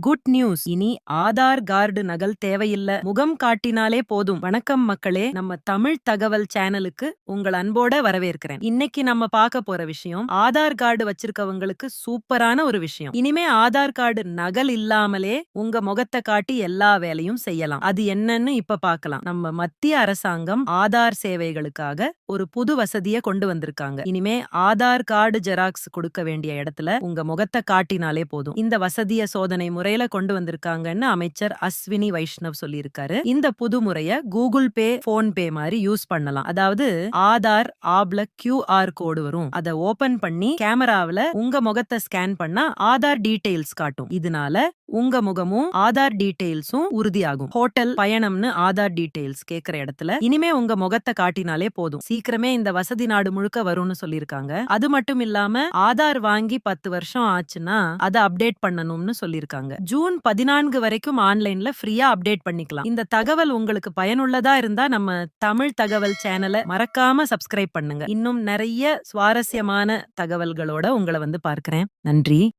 Good news. இனி Aadhaar card நகல் தேவையில்ல. முகம் காட்டினாலே போதும். வணக்கம் மக்களே. நம்ம தமிழ் தகவல் சேனலுக்கு உங்கள் அன்போட வரவேற்கிறேன். இன்னைக்கு நம்ம பார்க்க போற விஷயம் ஆதார் கார்டு வச்சிருக்கவங்களுக்கு சூப்பரான ஒரு விஷயம். இனிமே ஆதார் கார்டு நகல் இல்லாமலே உங்க முகத்தை காட்டி எல்லா வேலையும் செய்யலாம். அது என்னன்னு இப்ப பார்க்கலாம். நம்ம மத்திய அரசாங்கம் ஆதார் சேவைகளுக்காக ஒரு புது வசதியை கொண்டு வந்திருக்காங்க. இனிமே ஆதார் கார்டு ஜெராக்ஸ் கொடுக்க வேண்டிய இடத்துல உங்க முகத்தை காட்டினாலே போதும். இந்த வசதிய சோதனை முறை முறையில கொண்டு வந்திருக்காங்கன்னு அமைச்சர் அஸ்வினி வைஷ்ணவ் சொல்லியிருக்காரு. இந்த புது முறைய கூகுள் பே போன் பே மாதிரி யூஸ் பண்ணலாம். அதாவது ஆதார் ஆப்ல கியூஆர் கோடு வரும். அதை ஓபன் பண்ணி கேமராவில உங்க முகத்தை ஸ்கேன் பண்ணா ஆதார் டீடைல்ஸ் காட்டும். இதனால உங்க முகமும் ஆதார் டீடைல்ஸும் உறுதியாகும். ஹோட்டல் பயணம்னு ஆதார் டீடைல்ஸ் கேக்குற இடத்துல இனிமே உங்க முகத்தை காட்டினாலே போதும். சீக்கிரமே இந்த வசதி நாடு முழுக்க வரும்னு சொல்லிருக்காங்க அது மட்டும் இல்லாம ஆதார் வாங்கி பத்து வருஷம் ஆச்சுன்னா அதை அப்டேட் பண்ணணும்னு சொல்லிருக்காங்க ஜூன் பதினான்கு வரைக்கும் ஆன்லைன்ல ஃப்ரீயா அப்டேட் பண்ணிக்கலாம். இந்த தகவல் உங்களுக்கு பயனுள்ளதா இருந்தா நம்ம தமிழ் தகவல் சேனலை மறக்காம சப்ஸ்கிரைப் பண்ணுங்க. இன்னும் நிறைய சுவாரஸ்யமான தகவல்களோட உங்களை வந்து பார்க்கிறேன். நன்றி.